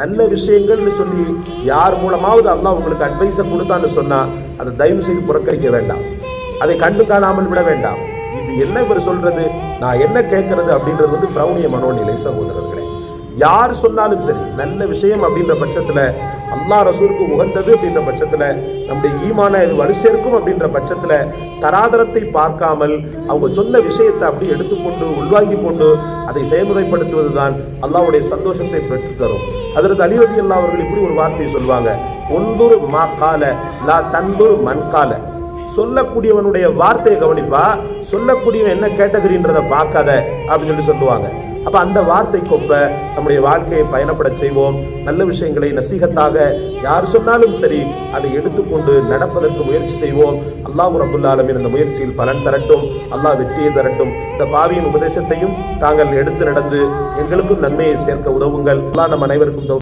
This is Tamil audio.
நல்ல விஷயங்கள்னு சொல்லி யார் மூலமாவது அல்லாஹ் உங்களுக்கு அட்வைஸை கொடுத்தான்னு சொன்னால் அதை தயவு செய்து புறக்கணிக்க வேண்டாம். அதை கண்டு காணாமல் விட வேண்டாம். இது என்ன இவர் சொல்றது? நான் என்ன கேட்கறது அப்படின்றது வந்து பிரௌனிய மனோநிலை சகோதரர்களே. யார் சொன்னாலும் சரி நல்ல விஷயம் அப்படின்ற பட்சத்தில் அல்லா ரசூலுக்கு உகந்தது அப்படின்ற பட்சத்தில் நம்முடைய ஈமான இது வலு சேர்க்கும் அப்படின்ற பட்சத்தில் தராதரத்தை பார்க்காமல் அவங்க சொன்ன விஷயத்தை அப்படி எடுத்துக்கொண்டு உள்வாங்கி கொண்டு அதை செயல்முறைப்படுத்துவது தான் அல்லாவுடைய சந்தோஷத்தை பெற்று தரும் அதற்கு அலிரதி அல்லா அவர்கள் இப்படி ஒரு வார்த்தையை சொல்லுவாங்க ஒன்புரு மா கால லா தன்புரு மண்கால சொல்லக்கூடியவனுடைய வார்த்தையை கவனிப்பா. சொல்லக்கூடியவன் என்ன கேட்டகரின்றத பார்க்காத அப்படின்னு சொல்லி சொல்லுவாங்க. அப்ப அந்த வார்த்தை கொப்ப நம்முடைய வாழ்க்கையை பயணப்பட செய்வோம். நல்ல விஷயங்களை நசீகத்தாக யார் சொன்னாலும் சரி அதை எடுத்துக்கொண்டு நடப்பதற்கு முயற்சி செய்வோம். அல்லாஹ் ரபுல் இந்த முயற்சியில் பலன் தரட்டும். அல்லாஹ் வெற்றியை தரட்டும். இந்த பாவியின் உபதேசத்தையும் தாங்கள் எடுத்து நடந்து எங்களுக்கும் நன்மையை சேர்க்க உதவுங்கள். அல்லாஹ் நம் அனைவருக்கும்